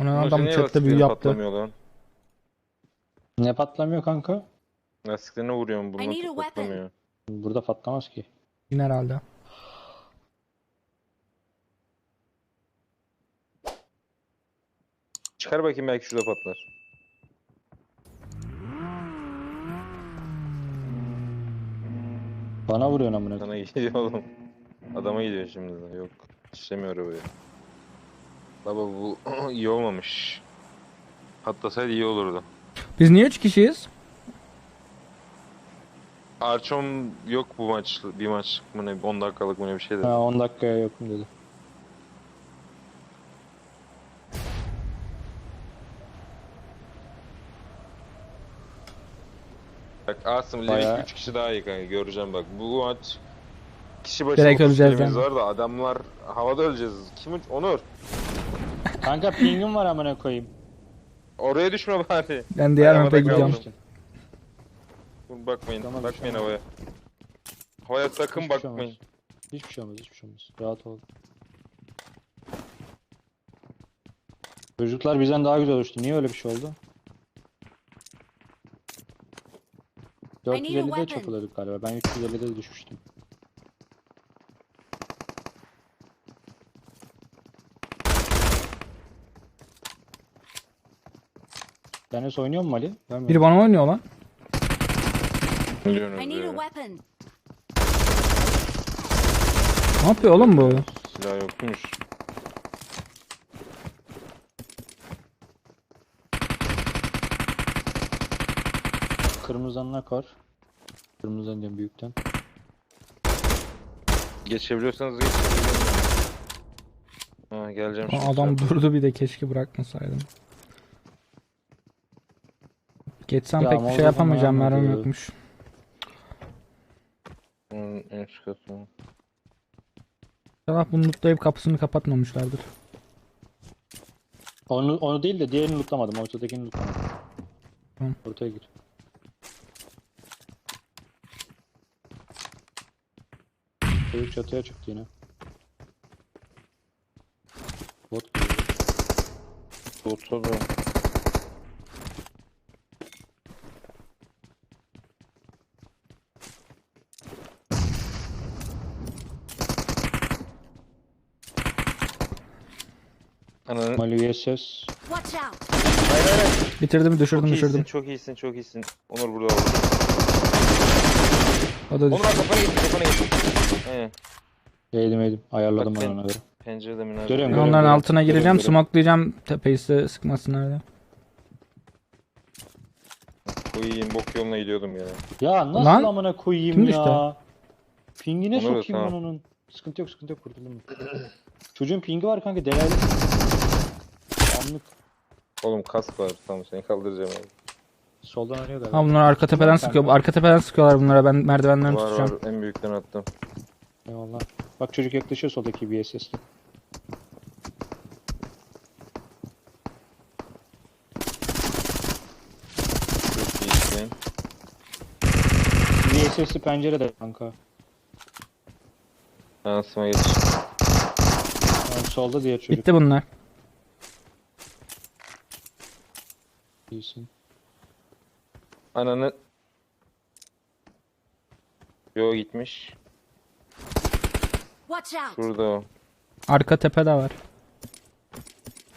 Ona adam chatte büyü yaptı. Patlamıyor lan. Ne patlamıyor kanka? Lastiklerine vuruyorum I need a weapon. patlamıyor. Burada patlamaz ki. Yine herhalde. Çıkar bakayım belki şurada patlar. Bana vuruyorsun amına. Sana koyayım. gidiyor oğlum. Adama gidiyor şimdi de. Yok. İşlemiyor arabaya. Baba bu iyi olmamış. Patlasaydı iyi olurdu. Biz niye 3 kişiyiz? Arçon yok bu maç. Bir maç mı ne? 10 dakikalık mı ne bir şey dedi. Ha 10 dakikaya yokum dedi. Bak Asım Bayağı- Livik 3 kişi daha iyi kanka. Göreceğim bak. Bu maç kişi başı Direkt 30 öleceğiz kilimiz yani. var da adamlar havada öleceğiz. Kim uç- Onur. Kanka pingim var amına koyayım. Oraya düşme bari. Ben diğer Ayağıma map'e da kaldım. Dur bakmayın. Tamam, bakmayın havaya. Havaya sakın Hiçbir şey bakmayın. olmaz. Hiçbir şey olmaz, hiçbir şey olmaz. Rahat ol. Çocuklar bizden daha güzel uçtu. Niye öyle bir şey oldu? need a 450'de weapon. çapaladık galiba. Ben 350'de düşmüştüm. Deniz oynuyor mu Ali? Ben? Biri bana oynuyor lan. Biliyorsunuz I need a ya. weapon. Ne yapıyor oğlum bu? Silah yokmuş. Kırmızıdan nak var. Kırmızıdan diyorum büyükten. Geçebiliyorsanız geçin. Ha geleceğim şimdi. Adam Sen- durdu bir de keşke bırakmasaydım. Geçsem Ya pek bir şey yapamayacağım mermim diyor. yokmuş. Onun en üst katı. İnşallah bunu lootlayıp kapısını kapatmamışlardır. Onu, onu değil de diğerini lootlamadım. Ortadakini lootlamadım. Tamam. Ortaya gir. Çocuk çatıya çıktı yine. Bot geliyor. Bota da. Ananı... Mali VSS. Watch out. Hayır hayır hayır. Bitirdim Çok düşürdüm iyisin, düşürdüm. çok iyisin, çok iyisin. Onur burada oldu. O da Onur düştü. abi kafana gitti, kafana gitti. He, Yedim yedim. Ayarladım Bak ben ben- ona göre. pencerede mi nerede? Görüyorum, görüyorum. Onların altına görüyorum, gireceğim, görüyorum. smoklayacağım tepeyi size sıkmasınlar diye. Koyayım, bok yoluna gidiyordum gene. Ya nasıl Lan, amına koyayım kim ya? düştü? Pingine Onu da sokayım ben tamam. onun. Sıkıntı yok sıkıntı yok kurtuldum. Çocuğun pingi var kanka delaylı. Anlık. Oğlum kask var, tamam seni kaldıracağım abi. Soldan arıyor galiba. Ha bunlar arka tepeden sıkıyor. Arka tepeden sıkıyorlar bunlara. Ben merdivenden Var tutacağım. var, en büyükten attım. Eyvallah. Bak çocuk yaklaşıyor soldaki VSS'le. Çok iyisin. VSS'li pencerede kanka. Yansıma geç. Yani solda diğer çocuk. Bitti bunlar. İyisin. Ananı... Yo gitmiş. Watch out. Şurada o. Arka tepede var.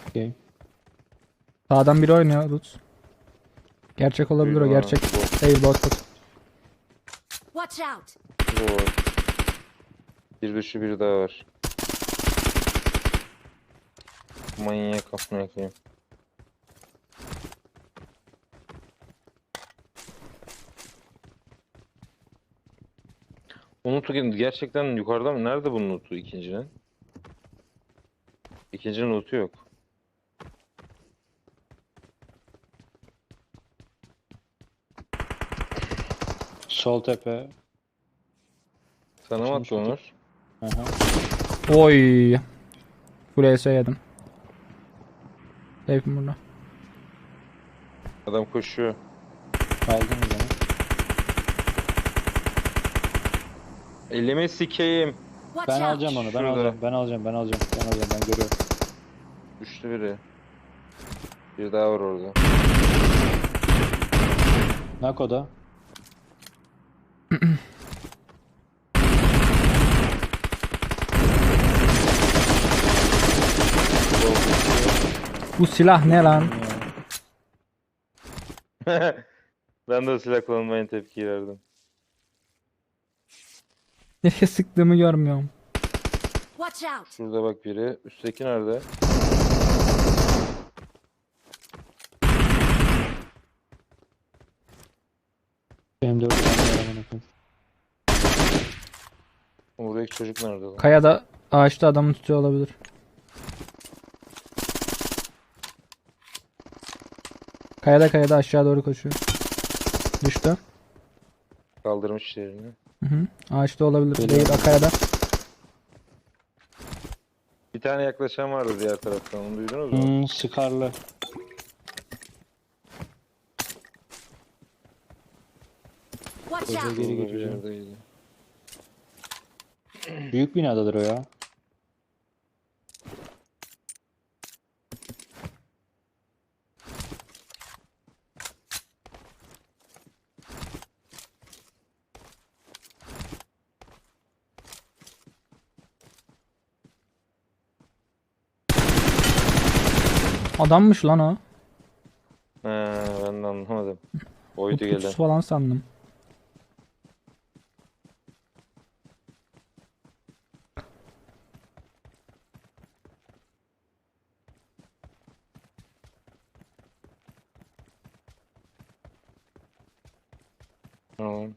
Okey. Sağdan biri oynuyor Roots. Gerçek olabilir o gerçek. bot. Değil bot bot. Watch out. Bu var. Bir dışı bir daha var. Manyak kafana koyayım. Unutu gerçekten yukarıda mı? Nerede bunun notu ikincinin? İkincinin notu yok. Sol tepe. Sana mı attı. Onur? Aha. Oy. Full ES yedim. Safe'im burada. Adam koşuyor. Aldın mı Elime sikeyim. Ben alacağım onu. Ben Şurada. alacağım. Ben alacağım. Ben alacağım. Ben alacağım. Ben görüyorum. Düştü biri. Bir daha var orada. Nako'da. Bu silah ne lan? ben de o silah kullanmaya tepki verdim. Nereye sıktığımı görmüyorum. Watch out! Şurada bak biri. Üstteki nerede? Benim de. Buradaki çocuk nerede lan? Kayada ağaçta adamı tutuyor olabilir. Kayada kayada aşağı doğru koşuyor. Düştü. Kaldırmış yerini. Hı hı. Ağaçta olabilir. Değil o kayada. Bir tane yaklaşan vardı diğer taraftan. Onu duydunuz mu? Hmm, Scar'lı. Watch Koca out! geri Burada bir geçeceğim. yerdeydi. Büyük binadadır o ya. Adammış lan o. He, ben de anlamadım. Oydu Kutusu gelen. falan sandım. Tamam.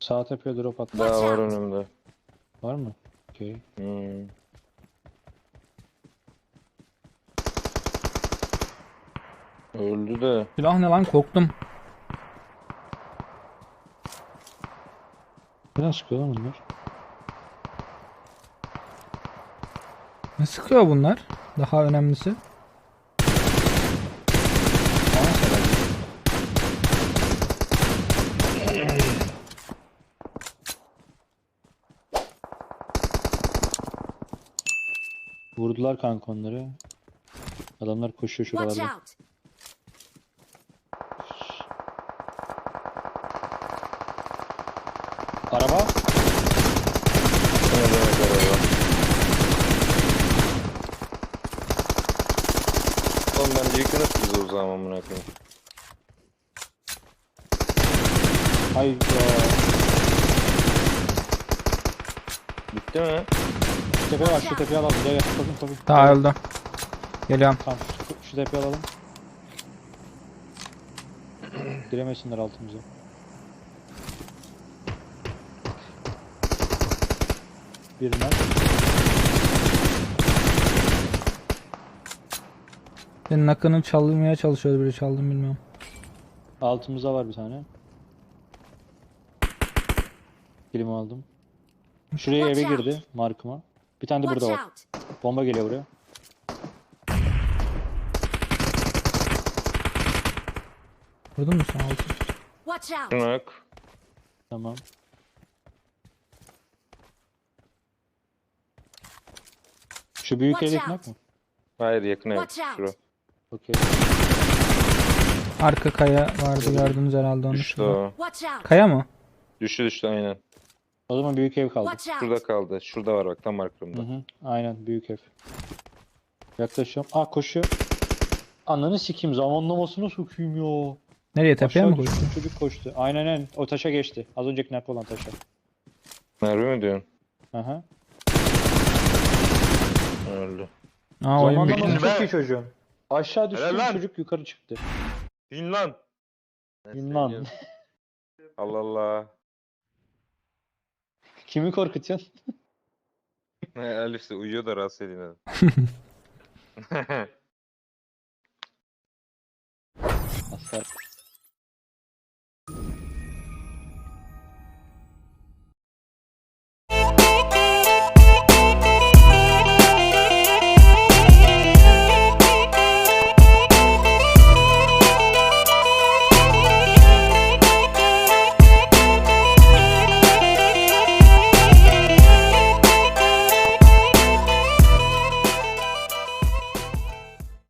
Sağ tepeye drop attı. Daha var önümde. Var mı? Okey. Hmm. Öldü de. Silah ne lan korktum. Neden sıkıyor lan bunlar? Ne sıkıyor bunlar? Daha önemlisi. Vurdular kanka onları. Adamlar koşuyor şuralarda. Araba. Evet, evet, araba. Oğlum ben de yükünü size o zaman amına koyayım. Ay ya. Bitti mi? Tepe var şu tepeyi alalım. Gel gel tabii tabii. Daha öldü. Geliyorum. Tamam şu, şu tepeyi alalım. Giremesinler altımıza. Birine. Senin hakkını çalmaya çalışıyordu biri çaldım bilmiyorum. Altımızda var bir tane. Kilimi aldım. Şuraya eve girdi markıma. Bir tane de burada var. Bomba geliyor buraya. Vurdun mu sen altı? Watch out! Tamam. Şu büyük Watch evdeki out. nak mı? Hayır yakın evet. Watch out. Şura. Okey. Arka kaya vardı gördünüz herhalde onu. Düştü şurada. o. Watch out! Kaya mı? Düştü düştü aynen. O zaman büyük ev kaldı. Watch Şurada kaldı. Şurada var bak tam Hı markımda. hı. Aynen büyük ev. Yaklaşıyorum. Aa koşuyor. Ananı sikeyim zamanlamasına sokayım ya. Nereye tepeye Aşağı mi düştü, koştu? Çocuk koştu. Aynen aynen. O taşa geçti. Az önceki nerede olan taşa. Merve mi diyorsun? Aha. Öldü. Aa oyun bitti. Zamanlaması bitti. çok iyi çocuğun. Aşağı düştü Helal lan. çocuk yukarı çıktı. Bin lan. Bin lan. Allah Allah. Kimi korkutuyorsun? Elif de uyuyor da rahatsız edin dedim. Aslar.